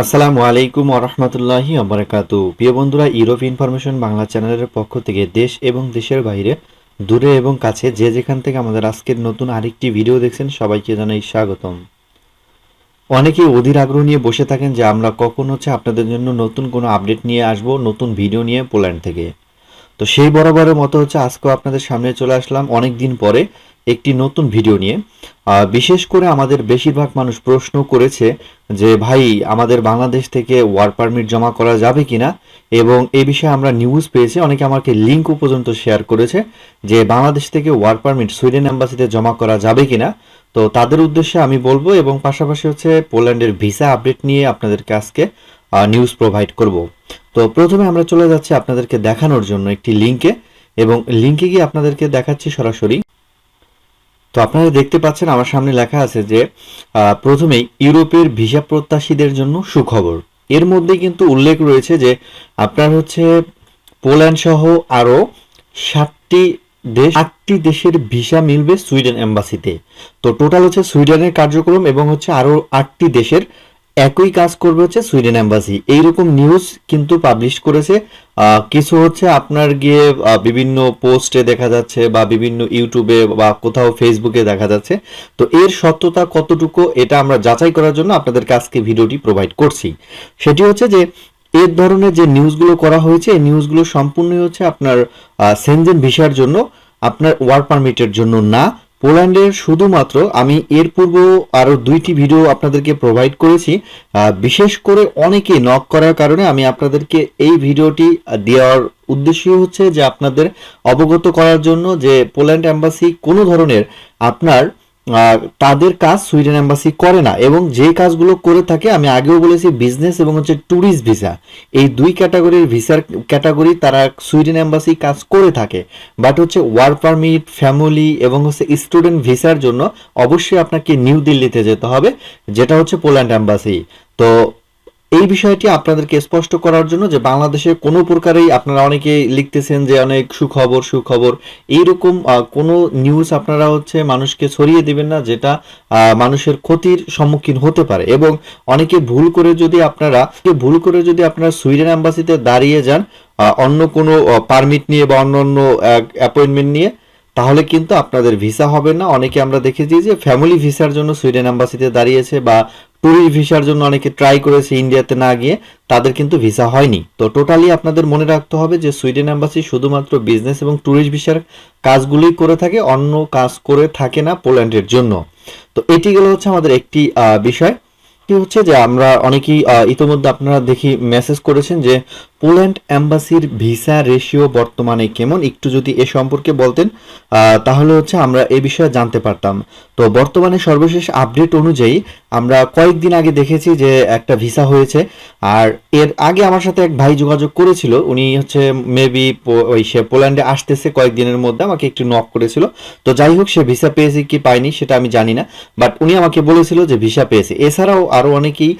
আসসালামু আলাইকুম আরহামতুল্লাহি আবরাকাতু প্রিয় বন্ধুরা, ইউরোপ ইনফরমেশন বাংলা চ্যানেলের পক্ষ থেকে দেশ এবং দেশের বাইরে, দূরে এবং কাছে যে যেখান থেকে আমাদের আজকের নতুন আরেকটি ভিডিও দেখছেন, সবাইকে জানাই স্বাগতম। অনেকেই অধীর আগ্রহ নিয়ে বসে থাকেন যে আমরা কখন হচ্ছে আপনাদের জন্য নতুন কোনো আপডেট নিয়ে আসব, নতুন ভিডিও নিয়ে পোল্যান্ড থেকে। তো সেই বরাবরের মতো হচ্ছে আজকেও আপনাদের সামনে চলে আসলাম অনেক দিন পরে একটি নতুন ভিডিও নিয়ে। বিশেষ করে আমাদের বেশিরভাগ মানুষ প্রশ্ন করেছে যে, ভাই, আমাদের বাংলাদেশ থেকে ওয়ার পারমিট জমা করা যাবে কিনা? এবং এই বিষয়ে আমরা নিউজ পেয়েছি। অনেকে আমাকে লিঙ্কও পর্যন্ত শেয়ার করেছে যে, বাংলাদেশ থেকে ওয়ার পারমিট সুইডেন অ্যাম্বাসিতে জমা করা যাবে কিনা? তো তাদের উদ্দেশ্যে আমি বলব এবং পাশাপাশি হচ্ছে পোল্যান্ডের ভিসা আপডেট নিয়ে আপনাদেরকে আজকে নিউজ প্রোভাইড করব। তো প্রথমে আমরা চলে যাচ্ছি আপনাদেরকে দেখানোর জন্য একটি লিঙ্কে এবং লিঙ্কে গিয়ে আপনাদেরকে দেখাচ্ছি সরাসরি। তো আপনারা দেখতে পাচ্ছেন আমার সামনে লেখা আছে যে প্রথমেই ইউরোপের ভিসা প্রত্যাশীদের জন্য সুখবর। এর মধ্যে কিন্তু উল্লেখ রয়েছে যে, আপনার হচ্ছে পোল্যান্ড সহ আরও সাতটি দেশ, আটটি দেশের ভিসা মিলবে সুইডেন এম্বাসিতে। তো টোটাল হচ্ছে সুইডেনের কার্যক্রম এবং হচ্ছে আরও আটটি দেশের একই কাজ করবে হচ্ছে সুইডেন এম্বাসি এইরকম নিউজ কিন্তু পাবলিশ করেছে। কিছু হচ্ছে আপনার গিয়ে বিভিন্ন পোস্টে দেখা যাচ্ছে বা বিভিন্ন ইউটিউবে বা কোথাও ফেসবুকে দেখা যাচ্ছে। তো এর সত্যতা কতটুকু এটা আমরা যাচাই করার জন্য আপনাদের কাছকে ভিডিওটি প্রোভাইড করছি। সেটি হচ্ছে যে, এর ধরনের যে নিউজগুলো করা হয়েছে, এই নিউজগুলো সম্পূর্ণই হচ্ছে আপনার সেনজেন ভিসার জন্য, আপনার ওয়ার পারমিটের জন্য না। পোল্যান্ডের শুধুমাত্র আমি এর পূর্ব আরও দুইটি ভিডিও আপনাদেরকে প্রোভাইড করেছি। বিশেষ করে অনেকে নক করার কারণে আমি আপনাদেরকে এই ভিডিওটি দেওয়ার উদ্দেশ্য হচ্ছে যে আপনাদের অবগত করার জন্য যে পোল্যান্ড অ্যাম্বাসি কোনো ধরনের আপনার তাদের কাজ সুইডেন এম্বাসি করে না। এবং যে কাজগুলো করে থাকে, আমি আগেও বলেছি বিজনেস এবং হচ্ছে ট্যুরিস্ট ভিসা এই দুই ক্যাটাগরির ভিসার ক্যাটাগরি তারা সুইডেন এম্বাসি কাজ করে থাকে। বাট হচ্ছে ওয়ার পারমিট ফ্যামিলি এবং হচ্ছে স্টুডেন্ট ভিসার জন্য অবশ্যই আপনাকে নিউ দিল্লিতে যেতে হবে, যেটা হচ্ছে পোল্যান্ড এম্বাসি। তো এই বিষয়টি আপনাদেরকে স্পষ্ট করার জন্য যে বাংলাদেশে কোনো প্রকারেই আপনারা অনেকে লিখতেছেন যে অনেক সুখবর সুখবর। এইরকম কোনো নিউজ আপনারা হচ্ছে মানুষকে ছড়িয়ে দিবেন না যেটা মানুষের ক্ষতির সম্মুখীন হতে পারে। এবং অনেকে ভুল করে যদি আপনারা ভুল করে যদি আপনারা সুইডেন অ্যাম্বাসিতে দাঁড়িয়ে যান অন্য কোনো পারমিট নিয়ে বা অন্য অন্য অ্যাপয়েন্টমেন্ট নিয়ে তাহলে কিন্তু আপনাদের ভিসা হবে না। অনেকে আমরা দেখেছি যে ফ্যামিলি ভিসার জন্য সুইডেন অ্যাম্বাসিতে দাঁড়িয়েছে বা ট্যুরিস্ট ভিসার জন্য অনেকে ট্রাই করেছে ইন্ডিয়াতে না গিয়ে, তাদের কিন্তু ভিসা হয়নি। তো টোটালি আপনাদের মনে রাখতে হবে যে সুইডেন অ্যাম্বাসি শুধুমাত্র বিজনেস এবং ট্যুরিস্ট ভিসার কাজগুলোই করে থাকে, অন্য কাজ করে থাকে না পোল্যান্ডের জন্য। তো এটি গেল হচ্ছে আমাদের একটি বিষয়। কি হচ্ছে যে আমরা অনেকেই ইতোমধ্যে আপনারা দেখি মেসেজ করেছেন যে পোল্যান্ড অ্যাম্বাসির ভিসা রেশিও বর্তমানে কেমন? একটু যদি এ সম্পর্কে বলতেন তাহলে হচ্ছে আমরা এ বিষয়ে জানতে পারতাম। তো বর্তমানে সর্বশেষ আপডেট অনুযায়ী আমরা কয়েকদিন আগে দেখেছি যে একটা ভিসা হয়েছে, আর এর আগে আমার সাথে এক ভাই যোগাযোগ করেছিল, উনি হচ্ছে মেবি ওই সে পোল্যান্ডে আসতেছে কয়েকদিনের মধ্যে, আমাকে একটু নক করেছিল। তো যাই হোক, সে ভিসা পেয়েছে কি পায়নি সেটা আমি জানি না বাট উনি আমাকে বলেছিল যে ভিসা পেয়েছে। এছাড়াও আরও অনেকেই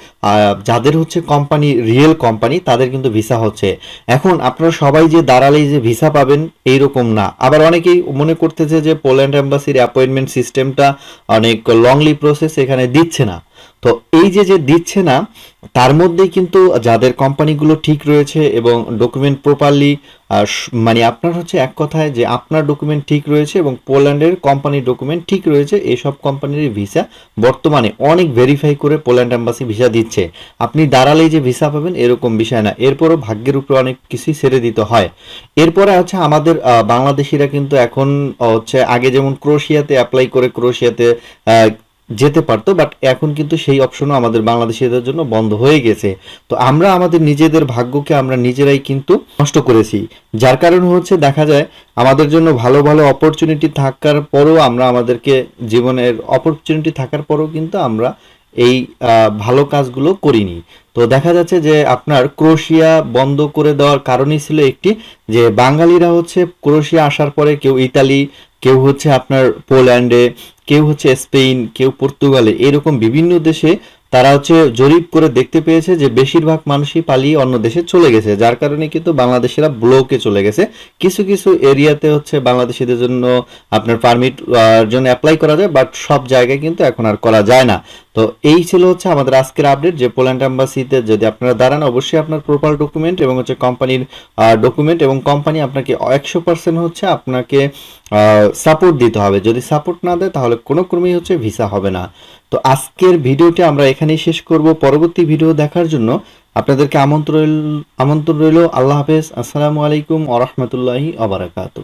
যাদের হচ্ছে কোম্পানি রিয়েল কোম্পানি তাদের কিন্তু ভিসা হচ্ছে। এখন আপনারা সবাই যে দাঁড়ালেই যে ভিসা পাবেন, এইরকম না। আবার অনেকেই মনে করতেছে যে পোল্যান্ড অ্যাম্বাসির অ্যাপয়েন্টমেন্ট সিস্টেমটা অনেক লংলি প্রসেস এখানে দিচ্ছে না। তো এই যে যে দিচ্ছে না, তার মধ্যেই কিন্তু যাদের কোম্পানিগুলো ঠিক রয়েছে এবং ডকুমেন্ট প্রপারলি মানে আপনার হচ্ছে এক কথায় যে আপনার ডকুমেন্ট ঠিক রয়েছে এবং পোল্যান্ডের কোম্পানির ডকুমেন্ট ঠিক রয়েছে এইসব কোম্পানির ভিসা বর্তমানে অনেক ভেরিফাই করে পোল্যান্ড অ্যাম্বাসি ভিসা দিচ্ছে। আপনি দাঁড়ালেই যে ভিসা পাবেন এরকম বিষয় না। এরপরও ভাগ্যের উপরে অনেক কিছুই ছেড়ে দিতে হয়। এরপরে হচ্ছে আমাদের বাংলাদেশিরা কিন্তু এখন হচ্ছে আগে যেমন ক্রোশিয়াতে অ্যাপ্লাই করে, ক্রোশিয়াতে যেতে পারতো বাট এখন কিন্তু সেই অপশনও আমাদের বাংলাদেশিদের জন্য বন্ধ হয়ে গেছে। তো আমরা আমাদের নিজেদের ভাগ্যকে আমরা নিজেরাই কিন্তু নষ্ট করেছি। যার কারণ হচ্ছে দেখা যায়, আমাদের জন্য ভালো ভালো অপরচুনিটি থাকার পরেও আমরা আমাদেরকে জীবনের অপরচুনিটি থাকার পরেও কিন্তু আমরা এই ভালো কাজগুলো করিনি। তো দেখা যাচ্ছে যে আপনার ক্রোশিয়া বন্ধ করে দেওয়ার কারণই ছিল একটি, যে বাঙালিরা হচ্ছে ক্রোশিয়া আসার পরে কেউ ইতালি, কেউ হচ্ছে আপনার পোল্যান্ডে কেউ হচ্ছে স্পেন কেউ পর্তুগালে এরকম বিভিন্ন দেশে তারা হচ্ছে জরিপ করে দেখতে পেয়েছে যে বেশিরভাগ মানুষই পালিয়ে অন্য দেশে চলে গেছে, যার কারণে কিন্তু বাংলাদেশিরা ব্লকে চলে গেছে। কিছু কিছু এরিয়াতে হচ্ছে বাংলাদেশিদের জন্য আপনার পারমিট জন্য অ্যাপ্লাই করা যায় বাট সব জায়গায় কিন্তু এখন আর করা যায় না। তো এই ছিল হচ্ছে আমাদের আজকের আপডেট যে পোল্যান্ড অ্যাম্বাসিতে যদি আপনারা দাঁড়ান, অবশ্যই আপনার প্রপার ডকুমেন্ট এবং হচ্ছে কোম্পানির ডকুমেন্ট এবং কোম্পানি আপনাকে একশো পার্সেন্ট হচ্ছে আপনাকে সাপোর্ট দিতে হবে। যদি সাপোর্ট না দেয়, তাহলে কোনো ক্রমেই হচ্ছে ভিসা হবে না। তো আজকের ভিডিওটি আমরা এখানেই শেষ করব। পরবর্তী ভিডিও দেখার জন্য আপনাদেরকে আমন্ত্রণ আমন্ত্রণ রইল। আল্লাহ হাফেজ। আসসালামু আলাইকুম আ রহমতুল্লাহি আবরাকাতু